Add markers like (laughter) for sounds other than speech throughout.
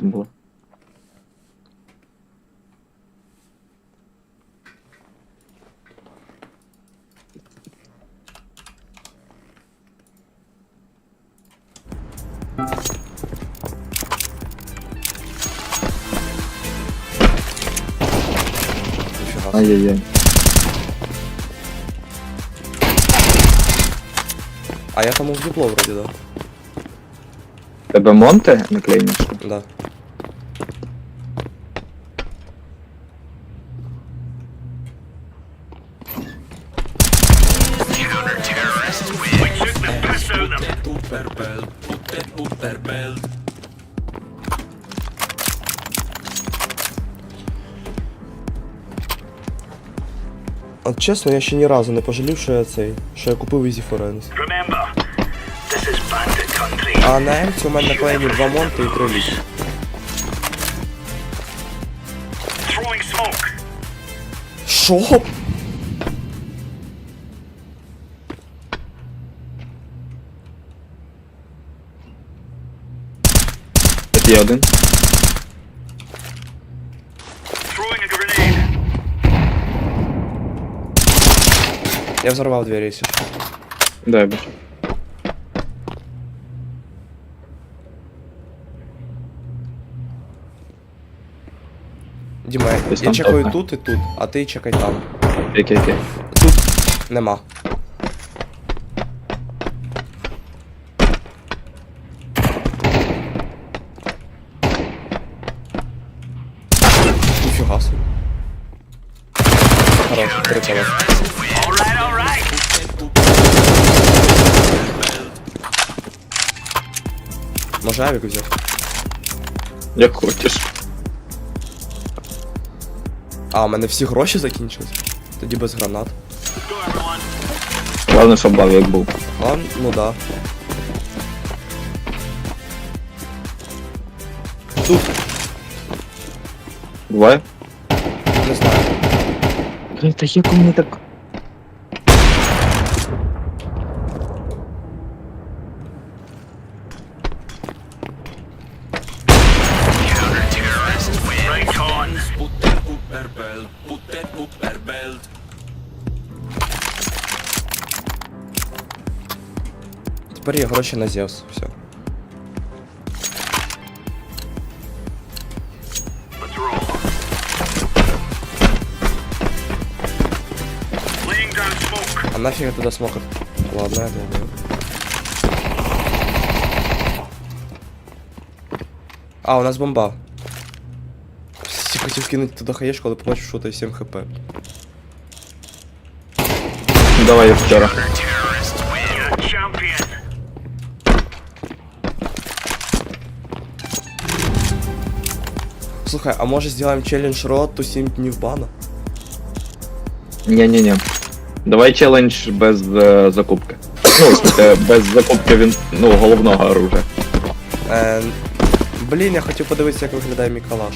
там було? Ніфіга. Ай-яй-яй. А я там в дупло вроді, да. Тебе Монте наклеєно? що? Да. Чесно, я ще ні разу не пожалів, що я цей, що я купив Easy Forenz. А на Емці у мене наклеєні два монти і три ліки. Що? Є один. Я взорвав двері, якщо що. Дай бачу. Діма, я- Десь я там чекаю тут і тут, а ти чекай там. Окей, окей. Тут нема. Ніфіга собі. Хорош. All Може авік взяв? Як хочеш. А, у мене всі гроші закінчились. Тоді без гранат. Go everyone. Головне, щоб бав як був. Ладно, ну да. Тут, Буває? не знаю. Блін, та як у мене так. є гроші на Зевс. Все. Let's roll. Laying down smoke. А нафіг я туди смокер? Ладно, я думаю. А, у нас бомба. Всі хотів кинути туди хаєшку, але побачив, що то 7 хп. Давай я вчора. Слухай, а може сделаем челлендж рот то 7 днів бана? Ні-ні-ні. Давай челендж без е, закупки. Ну, в без закупки він, ну, головного оружия. Е, блін, я хотів подивитися, як виглядає мій калаш.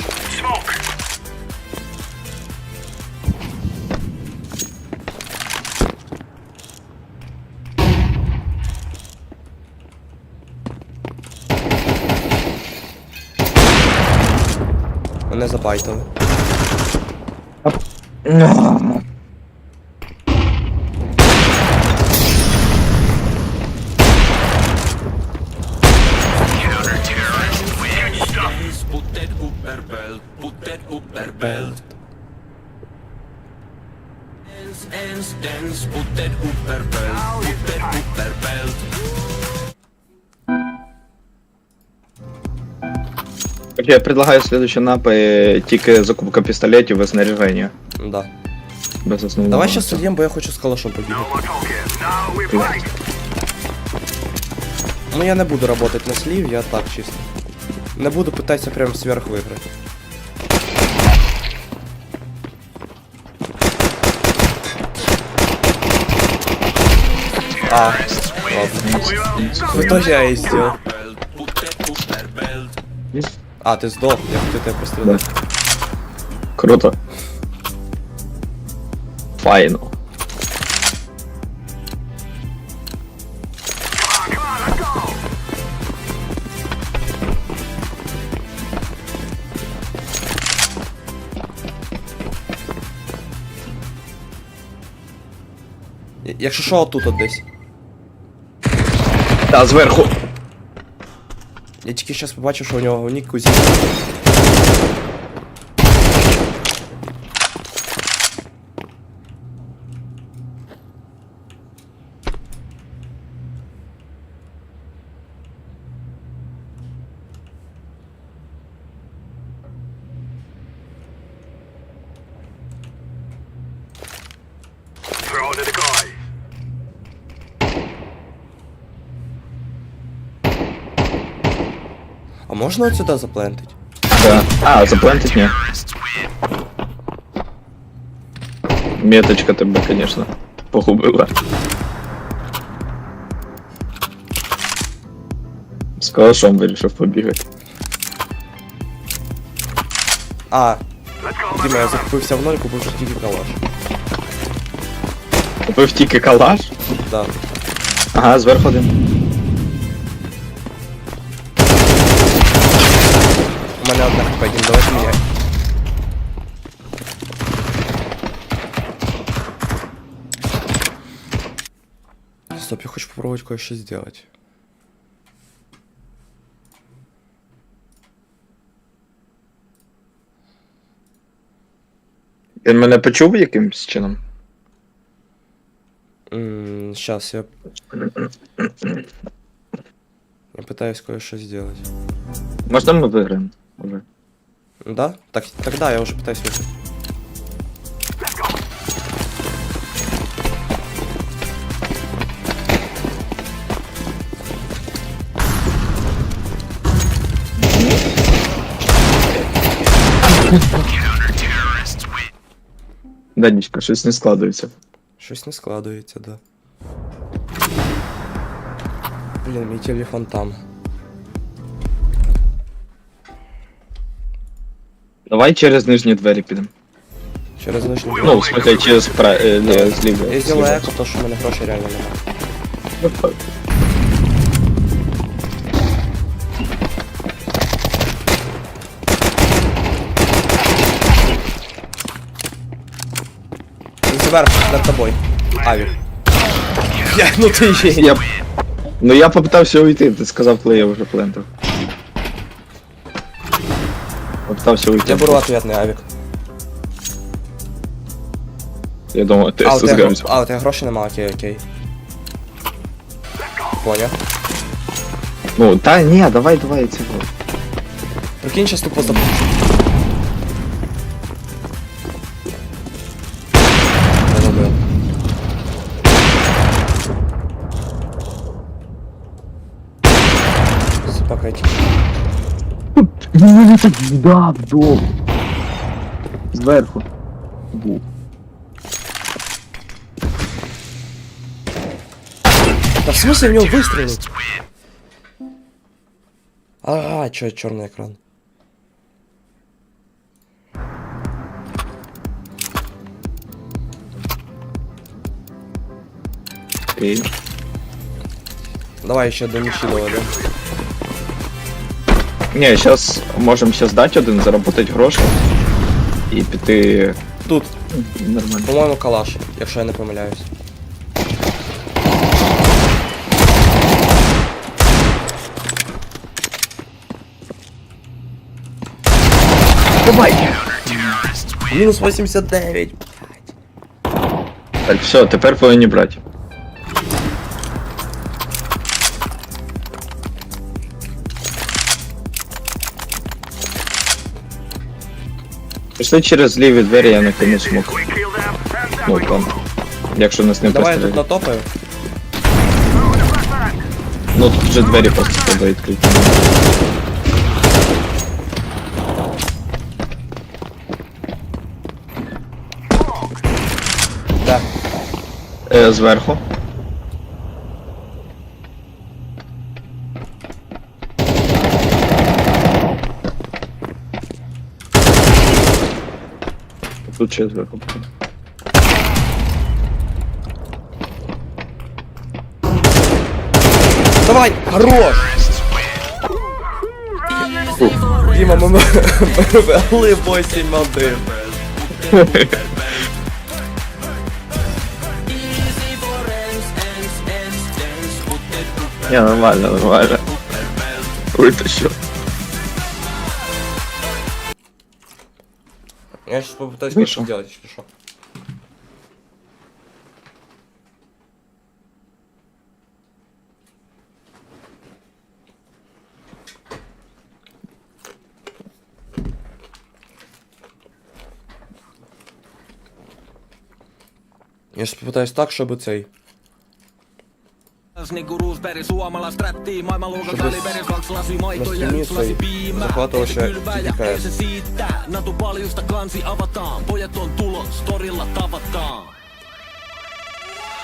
That upper belt. Dance, dance, dance, put that upper belt, put that upper belt. я предлагаю следующий напи тільки закупка пістолетів і снаряження. Да. Без основного. Давай щас сольєм, бо я хочу з калашом No побігати. more talking. Now we fight. Ну я не буду работать на слив, я так чисто. Не буду пытаться прям сверх выиграть. А, ладно. В итоге я и сделал. А, ти здох, я хотів тебе постріляти. Круто. Файно. Я- Якщо що, отут от десь. Та зверху. Я тільки зараз побачив, що у нього нік кузі. А можна от сюди заплентить? Да. А, заплантить ні. Меточка тебе, конечно, погубила. З калашом вирішив побігати. А, Let's go, Діма, я my brother. закупився в ноль, купив вже тільки калаш. Купив тільки калаш? Да. Ага, зверху один. У мене одна хп, Дім, давайте міняй. Стоп, я хочу попробовать кое-что сделать. Він мене почув якимсь чином? М, Сейчас я... (clears throat) Я пытаюсь кое-что сделать. Можна ми виграємо? Уже. Да? Так, тогда я уже пытаюсь выиграть. Данічка, щось не складується. Щось не складується, да. Блін, мій телефон там. Давай через нижні двері підемо. Через ночний Ну, в смысле, через пра... е, не, зліва. Я зліва. сделаю еко, то що в мене грошей реально немає. Він зверху над тобою. Авік. Я, ну ти є. Я... Ну я попитався уйти, ти сказав, коли я вже плентав. Попитався уйти. Я беру ответний авік. Я думаю, ти А, у тебе, згадуєш. а, у тебе грошей нема, окей, окей. Понял. Ну, та ні, давай, давай цього. Прикинь, сейчас тупо запущу. Він так вдав, дом. Зверху. Був. Да в смысле в него выстрелить? А, чё, черный экран. Окей. Давай еще до ничего доводим. Ні, зараз можемо ще здати один, заробити гроші. І піти. Тут, Нормально. по-моему, калаш, якщо я не помиляюсь. Давай! Минус 89. Так, все, тепер повинні брати. Пішли через ліві двері, я накину смок. Ну там. Якщо нас не Давай я тут натопаю. Ну тут вже двері просто треба відкриті. Да. Е, зверху. Тут ще зверху. Давай! Хорош! Діма, ми вели 8-1. Не, нормально, нормально. Вытащил. Я сейчас попытаюсь Вышел. что делать, если что. Я сейчас попытаюсь так, чтобы цей. Niinku Roosberg, suomalais rättii, maailmanluokan Щоб kaliberis, kaksi lasi maitoa ja Nostin yksi lasi niistä piimää. захватывал Ei se ще kylvää ja тільки ei PS. se siittää, Natu paljusta kansi avataan, pojat on tulos, torilla tavataan.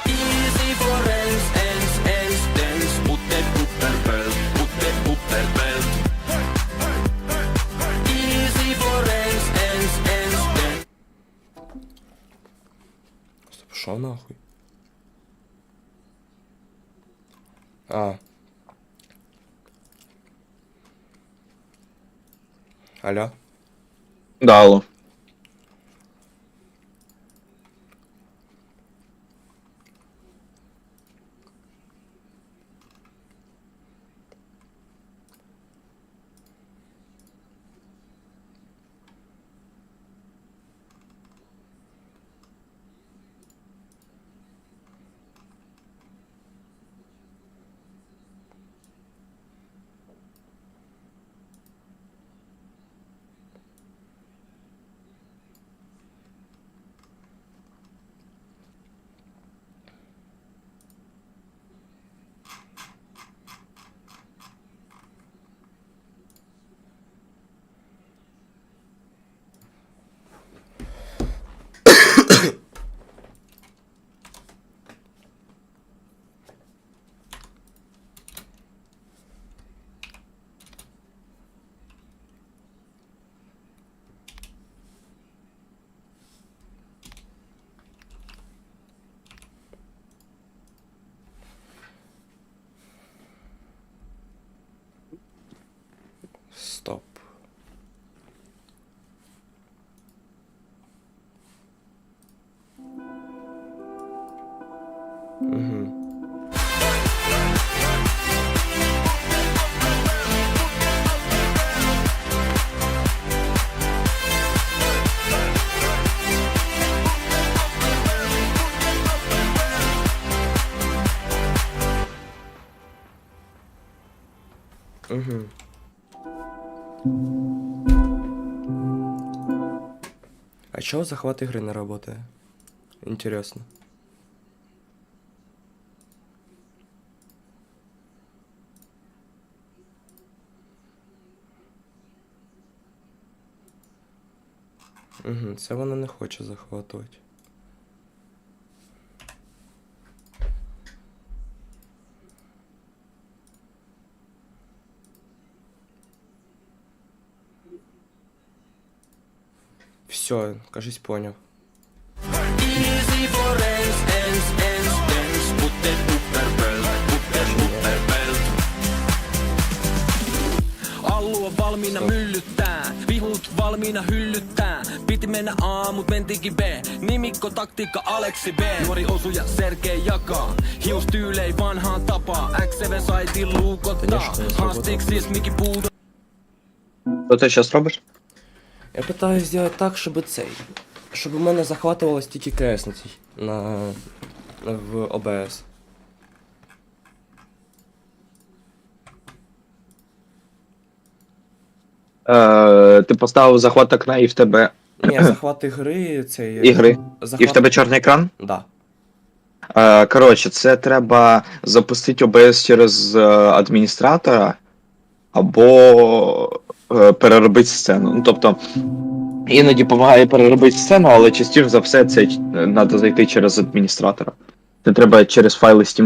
Easy for ens, ens, ens, dens, putte upperbelt, putte upperbelt. Easy for ens, ens, ens, dens. Пошел нахуй. А. Алло. Да, алло. Угу. А чего захват игры не работает? Интересно. Угу, це вона не хоче захватувати. upperbelt, putte upperbelt. Allu on valmiina myllyttää, vihut valmiina hyllyttää. Piti mennä A, mut mentikin B. Nimikko, taktiikka, Aleksi B. Nuori osuja, Sergei jakaa. Hiustyylei vanhaan tapaa. X7 saitin luukottaa. Конечно, я Haastiks siis mikin puudu. Що ти зараз робиш? Я пытаюсь сделать так, чтобы цей. Щоб у мене захватувалось тільки КС на цій. На. в ОБС. Е, ти поставив захват окна і в тебе Ні, захват ігри, цей. ігри. Захват... І в тебе чорний екран? Да. Е, коротше, це треба запустити OBS через е, адміністратора або е, переробити сцену. Ну, тобто, іноді допомагає переробити сцену, але частіше за все це треба зайти через адміністратора. Це треба через файли Steam